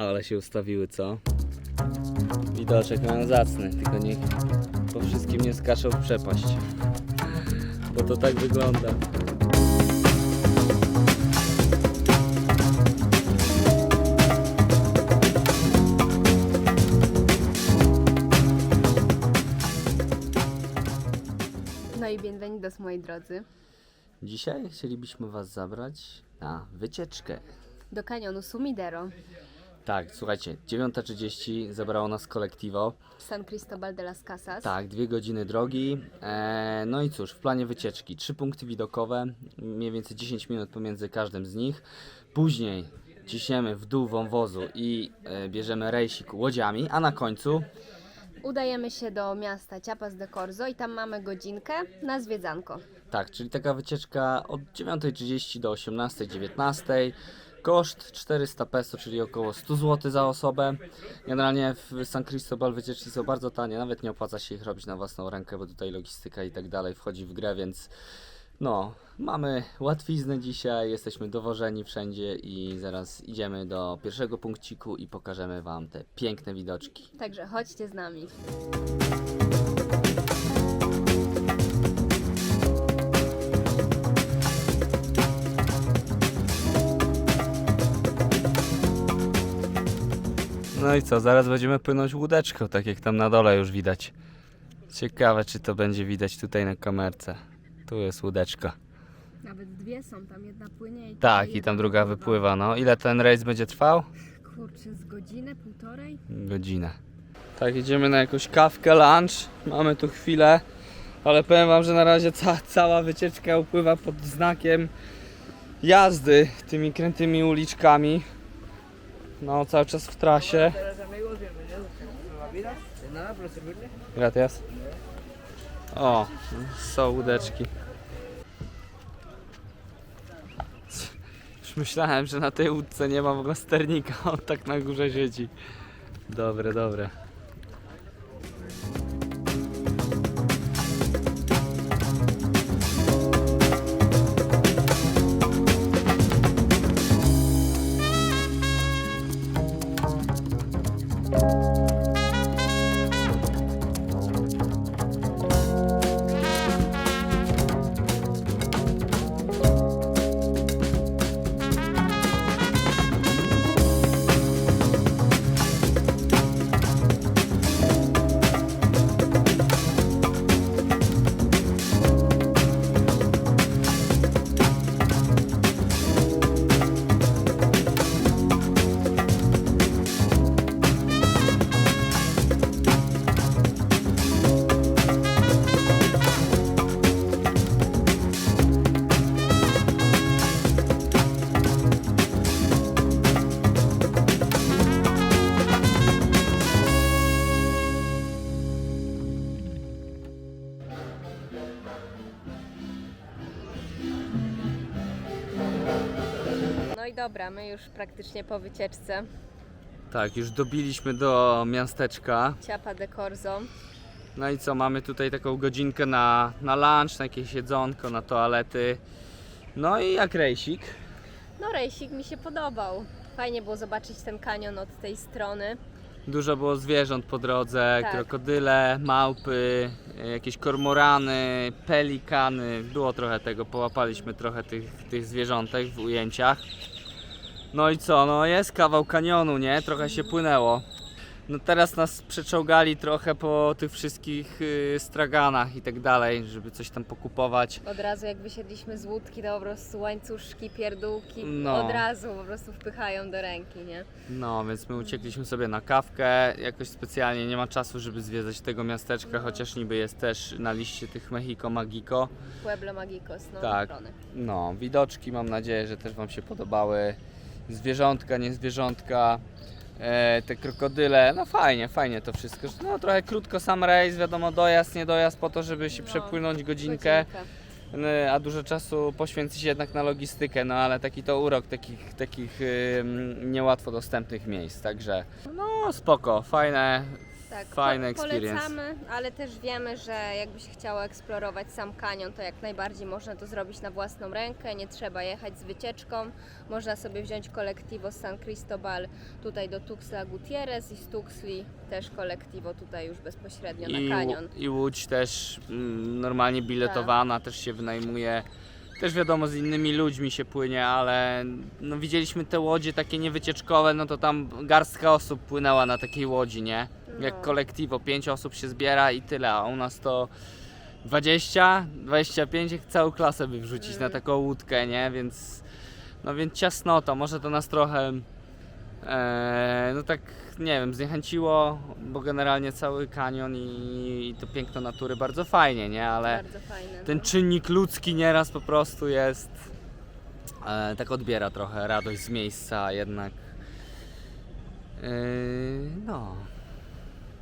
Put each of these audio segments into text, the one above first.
Ale się ustawiły, co? Widoczek mają zacny, tylko niech po wszystkim nie skaczą w przepaść. Bo to tak wygląda. No i bienvenidos moi drodzy Dzisiaj chcielibyśmy Was zabrać na wycieczkę. do kanionu Sumidero Tak, słuchajcie, 9.30 zabrało nas kolektivo. w San Cristobal de las Casas. Tak, dwie godziny drogi. Eee, no i cóż, w planie wycieczki trzy punkty widokowe, mniej więcej 10 minut pomiędzy każdym z nich. Później ciśniemy w dół wąwozu i e, bierzemy rejsik łodziami, a na końcu Udajemy się do miasta Chiapas de Corzo i tam mamy godzinkę na zwiedzanko. Tak, czyli taka wycieczka od 9.30 do 18.19. Koszt 400 peso, czyli około 100 zł za osobę. Generalnie w San Cristobal wycieczki są bardzo tanie, nawet nie opłaca się ich robić na własną rękę, bo tutaj logistyka i tak dalej wchodzi w grę, więc no, mamy łatwiznę dzisiaj, jesteśmy dowożeni wszędzie i zaraz idziemy do pierwszego punkciku i pokażemy Wam te piękne widoczki. Także chodźcie z nami. No i co, zaraz będziemy płynąć łódeczką, tak jak tam na dole już widać. Ciekawe, czy to będzie widać tutaj na kamerce. Tu jest łódeczka. Nawet dwie są, tam jedna płynie i Tak, i tam druga wypływa. No, ile ten rejs będzie trwał? Kurczę, z godzinę, półtorej? Godzinę. Tak, idziemy na jakąś kawkę, lunch. Mamy tu chwilę, ale powiem Wam, że na razie ca cała wycieczka upływa pod znakiem jazdy tymi krętymi uliczkami. No, cały czas w trasie. Gracias. O, są łódeczki. Już myślałem, że na tej łódce nie ma w ogóle sternika, on tak na górze siedzi. Dobre, dobre. I dobra, my już praktycznie po wycieczce. Tak, już dobiliśmy do miasteczka. Chiapa de Corzo. No i co, mamy tutaj taką godzinkę na, na lunch, na jakieś jedzonko, na toalety. No i jak rejsik. No rejsik mi się podobał. Fajnie było zobaczyć ten kanion od tej strony. Dużo było zwierząt po drodze, Tak. krokodyle, małpy, jakieś kormorany, pelikany. Było trochę tego, połapaliśmy trochę tych, tych zwierzątek w ujęciach. No i co, no jest kawał kanionu, nie? Trochę się płynęło. No teraz nas przeczołgali trochę po tych wszystkich y, straganach i tak dalej, żeby coś tam pokupować. Od razu jak wysiedliśmy z łódki, to po prostu łańcuszki, pierdółki No. od razu po prostu wpychają do ręki, nie? No, więc my uciekliśmy sobie na kawkę. Jakoś specjalnie nie ma czasu, żeby zwiedzać tego miasteczka, chociaż niby jest też na liście tych Mexico Magico. Pueblo Magicos, no Tak. No, widoczki mam nadzieję, że też Wam się podobały. Zwierzątka, nie zwierzątka, e, te krokodyle, no fajnie, fajnie to wszystko. No trochę krótko sam rejs, wiadomo, dojazd, nie dojazd po to, żeby się No, przepłynąć godzinkę, e, a dużo czasu poświęcić jednak na logistykę, no ale taki to urok takich, takich ym, niełatwo dostępnych miejsc, także. No spoko, fajne, Tak, Fajny experience. Polecamy, ale też wiemy, że jakby się chciało eksplorować sam kanion, to jak najbardziej można to zrobić na własną rękę, nie trzeba jechać z wycieczką. Można sobie wziąć kolektivo z San Cristobal tutaj do Tuxtla Gutierrez i z Tuxtli też kolektivo tutaj już bezpośrednio I, na kanion. i Łódź też mm, normalnie biletowana, też się wynajmuje. Też wiadomo, z innymi ludźmi się płynie, ale no, widzieliśmy te łodzie takie niewycieczkowe, no to tam garstka osób płynęła na takiej łodzi, nie? Jak kolektivo, 5 osób się zbiera i tyle, a u nas to 20, 25, jak całą klasę by wrzucić na taką łódkę, nie? Więc, no więc ciasnota, może to nas trochę, e, no tak, nie wiem, zniechęciło, bo generalnie cały kanion i, i to piękno natury bardzo fajnie, nie? Ale Bardzo fajne. ten no. czynnik ludzki nieraz po prostu jest, e, tak odbiera trochę radość z miejsca jednak. E, no.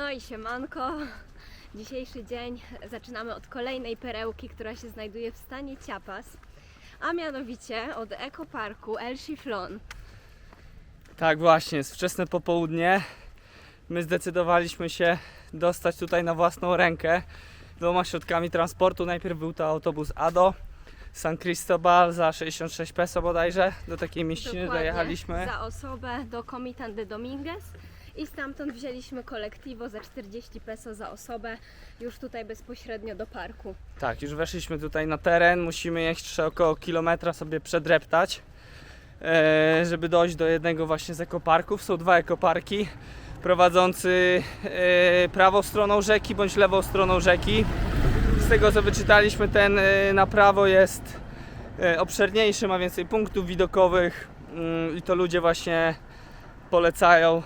No i siemanko. Dzisiejszy dzień zaczynamy od kolejnej perełki, która się znajduje w stanie Chiapas, a mianowicie od ekoparku El Chiflon. Tak właśnie, jest wczesne popołudnie. My zdecydowaliśmy się dostać tutaj na własną rękę dwoma środkami transportu. Najpierw był to autobus ADO San Cristobal za 66 peso bodajże. Do takiej mieściny Dokładnie, dojechaliśmy. za osobę do Comitan de Dominguez i stamtąd wzięliśmy kolektivo za 40 peso za osobę już tutaj bezpośrednio do parku. Tak, już weszliśmy tutaj na teren. Musimy jeszcze około kilometra sobie przedreptać, e, żeby dojść do jednego właśnie z ekoparków. Są dwa ekoparki prowadzący e, prawą stroną rzeki bądź lewą stroną rzeki. Z tego co wyczytaliśmy, ten e, na prawo jest obszerniejszy, ma więcej punktów widokowych mm, i to ludzie właśnie polecają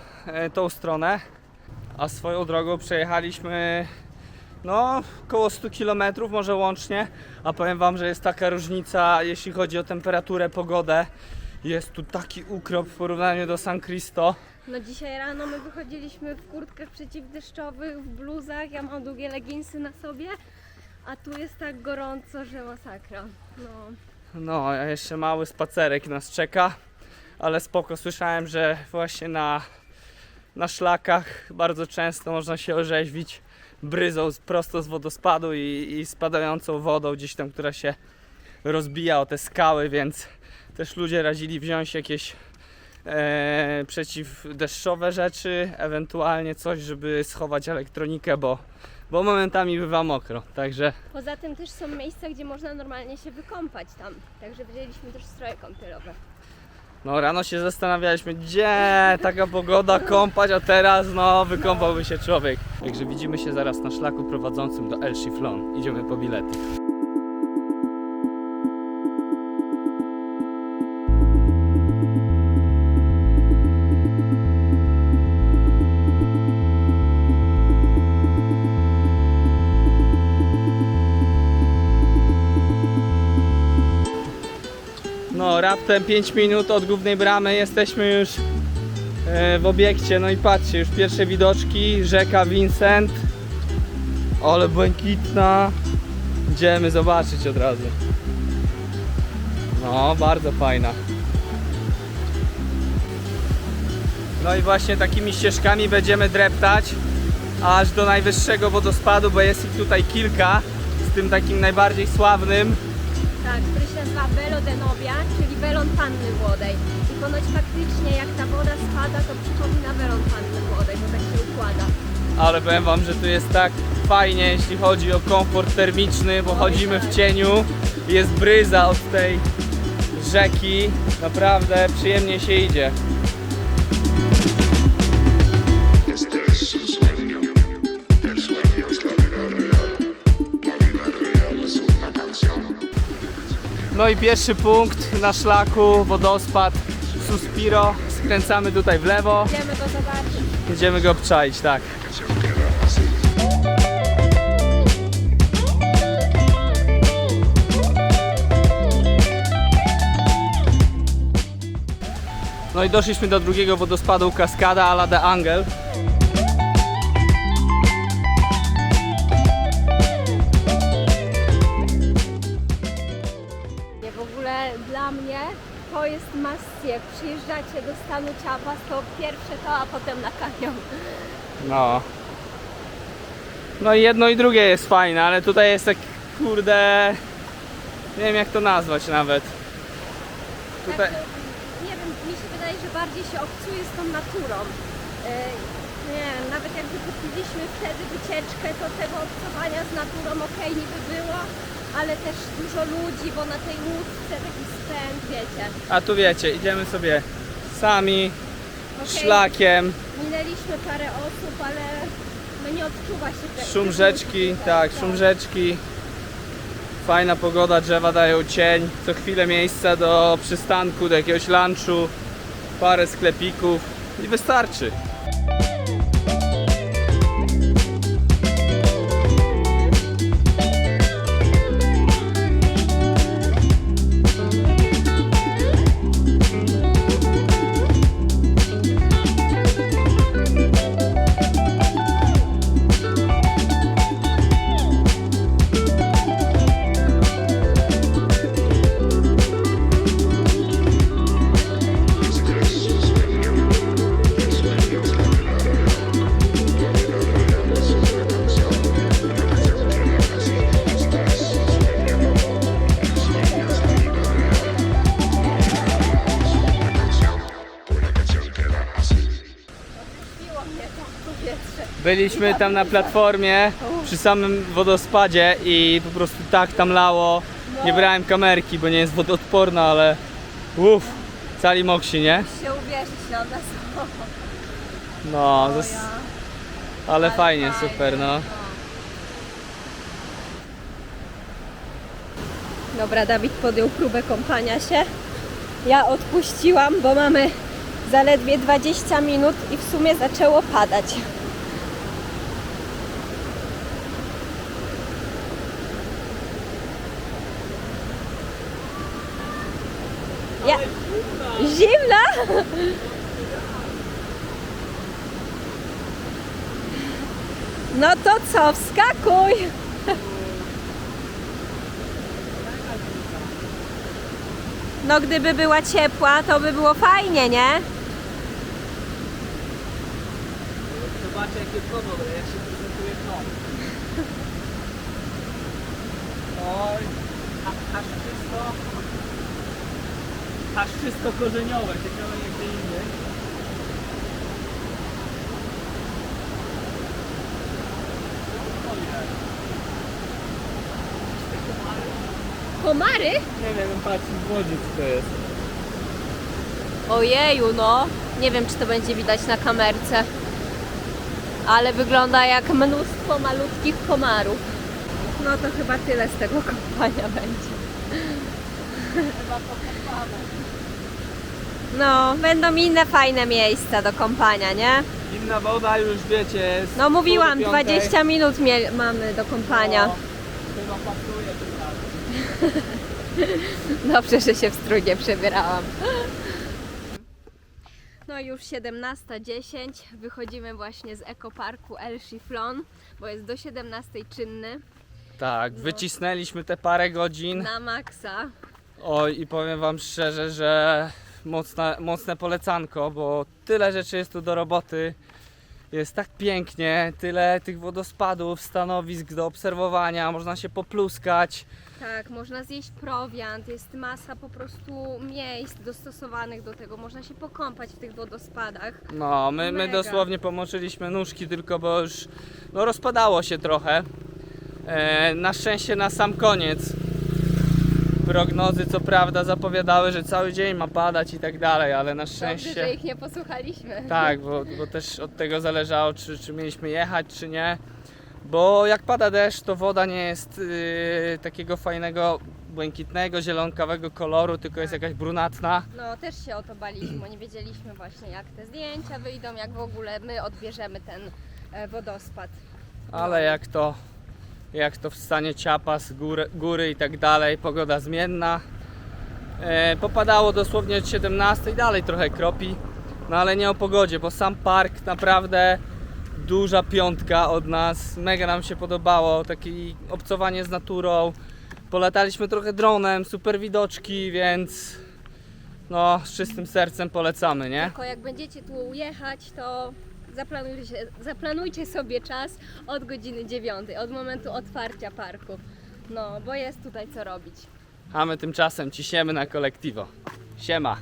tą stronę. A swoją drogą przejechaliśmy no, około 100 km może łącznie, a powiem Wam, że jest taka różnica, jeśli chodzi o temperaturę, pogodę. Jest tu taki ukrop w porównaniu do San Cristo. No dzisiaj rano my wychodziliśmy w kurtkach przeciwdeszczowych, w bluzach, ja mam długie leginsy na sobie, a tu jest tak gorąco, że masakra. No. No, a jeszcze mały spacerek nas czeka, ale spoko. Słyszałem, że właśnie na, na szlakach. Bardzo często można się orzeźwić bryzą prosto z wodospadu i, i spadającą wodą gdzieś tam, która się rozbija o te skały, więc też ludzie radzili wziąć jakieś e, przeciwdeszczowe rzeczy, ewentualnie coś, żeby schować elektronikę, bo, bo momentami bywa mokro, także Poza tym też są miejsca, gdzie można normalnie się wykąpać tam, także wzięliśmy też stroje kąpielowe. No rano się zastanawialiśmy, gdzie taka pogoda kąpać, a teraz no wykąpałby się człowiek. Także widzimy się zaraz na szlaku prowadzącym do El Chiflon. Idziemy po bilety. Raptem 5 minut od głównej bramy jesteśmy już e, w obiekcie. No i patrzcie, już pierwsze widoczki, rzeka Vincent. Ale błękitna. Idziemy zobaczyć od razu. No, bardzo fajna. No i właśnie takimi ścieżkami będziemy dreptać aż do najwyższego wodospadu, bo jest ich tutaj kilka. Z tym takim najbardziej sławnym Tak, nazywa Velo de Novia, czyli welon Panny Młodej. I ponoć faktycznie jak ta woda spada, to przypomina welon Panny Młodej, bo tak się układa. ale powiem wam, że tu jest tak fajnie, jeśli chodzi o komfort termiczny, bo chodzimy w cieniu, jest bryza od tej rzeki, naprawdę przyjemnie się idzie. No i pierwszy punkt na szlaku, wodospad Suspiro skręcamy tutaj w lewo. Idziemy go zobaczyć. Jedziemy go obczaić, tak. No i doszliśmy do drugiego wodospadu Kaskada Ala de Angel. Dla mnie to jest Jak przyjeżdżacie do stanu Chiapas, to pierwsze to, a potem na kanion. No. No i jedno i drugie jest fajne, ale tutaj jest tak kurde. Nie wiem jak to nazwać nawet. Tutaj. Tak, nie wiem, mi się wydaje, że bardziej się obcuje z tą naturą. Yy, nie wiem, nawet jak wypiliśmy wtedy wycieczkę, to tego obcowania z naturą okej niby było, ale też dużo ludzi, bo na tej łódce taki spęd, wiecie. A tu wiecie, idziemy sobie sami, Okej, szlakiem, Minęliśmy parę osób, ale no nie odczuwa się te, szum rzeczki, tak, szum rzeczki. Fajna pogoda, drzewa dają cień. Co chwilę miejsca do przystanku, do jakiegoś lunchu, parę sklepików i wystarczy. Byliśmy tam na platformie przy samym wodospadzie i po prostu tak tam lało. Nie brałem kamerki, bo nie jest wodoodporna, ale uff, cali moksi, nie? się uwierzyć na nas. No, zas- ale Ale fajnie, fajnie, super, no. Dobra, Dawid podjął próbę kąpania się. Ja odpuściłam, bo mamy zaledwie 20 minut i w sumie zaczęło padać. Ja... Zimna? No to co, wskakuj! No gdyby była ciepła, to by było fajnie, nie? Zobaczcie jakie dobre, jak się prezentuje klon. Oj, aż czysto, aż czysto korzeniowe, ciekawe jak gdzie indziej. Komary? Nie wiem, patrz w wodzie co to jest. Ojeju, no. Nie wiem, czy to będzie widać na kamerce. Ale wygląda jak mnóstwo malutkich komarów. No to chyba tyle z tego kąpania będzie. No, będą inne fajne miejsca do kąpania, nie? Zimna woda już wiecie jest No mówiłam, pół do piątej. 20 minut mie- mamy do kąpania. No, chyba pasuje tym razem. Dobrze, że się w strunie przebierałam. No już 17.10. Wychodzimy właśnie z ekoparku El Chiflon, bo jest do 17.00 czynny Tak, wycisnęliśmy te parę godzin. na maksa. Oj, i powiem Wam szczerze, że mocne, mocne polecanko, bo tyle rzeczy jest tu do roboty. Jest tak pięknie, tyle tych wodospadów, stanowisk do obserwowania, można się popluskać. Tak, można zjeść prowiant, jest masa po prostu miejsc dostosowanych do tego, można się pokąpać w tych wodospadach. No, my, my Mega. dosłownie pomoczyliśmy nóżki tylko, bo już no, rozpadało się trochę. E, na szczęście na sam koniec. Prognozy co prawda zapowiadały, że cały dzień ma padać i tak dalej, ale na Dobrze, szczęście... że ich nie posłuchaliśmy. Tak, bo, bo też od tego zależało, czy, czy mieliśmy jechać, czy nie. Bo jak pada deszcz, to woda nie jest yy, takiego fajnego błękitnego, zielonkawego koloru, tylko jest jakaś brunatna. No też się o to baliśmy, bo nie wiedzieliśmy właśnie jak te zdjęcia wyjdą, jak w ogóle my odbierzemy ten e, wodospad. Ale jak to, jak to w stanie ciapas, góry, góry i tak dalej, pogoda zmienna. E, popadało dosłownie od 17 i dalej trochę kropi, no ale nie o pogodzie, bo sam park naprawdę duża piątka od nas, mega nam się podobało, takie obcowanie z naturą. Polataliśmy trochę dronem, super widoczki, więc no z czystym sercem polecamy, nie? Tylko jak będziecie tu jechać, to zaplanujcie, zaplanujcie sobie czas od godziny 9, od momentu otwarcia parku. No, bo jest tutaj co robić. A my tymczasem ciśniemy na kolektywo. Siema!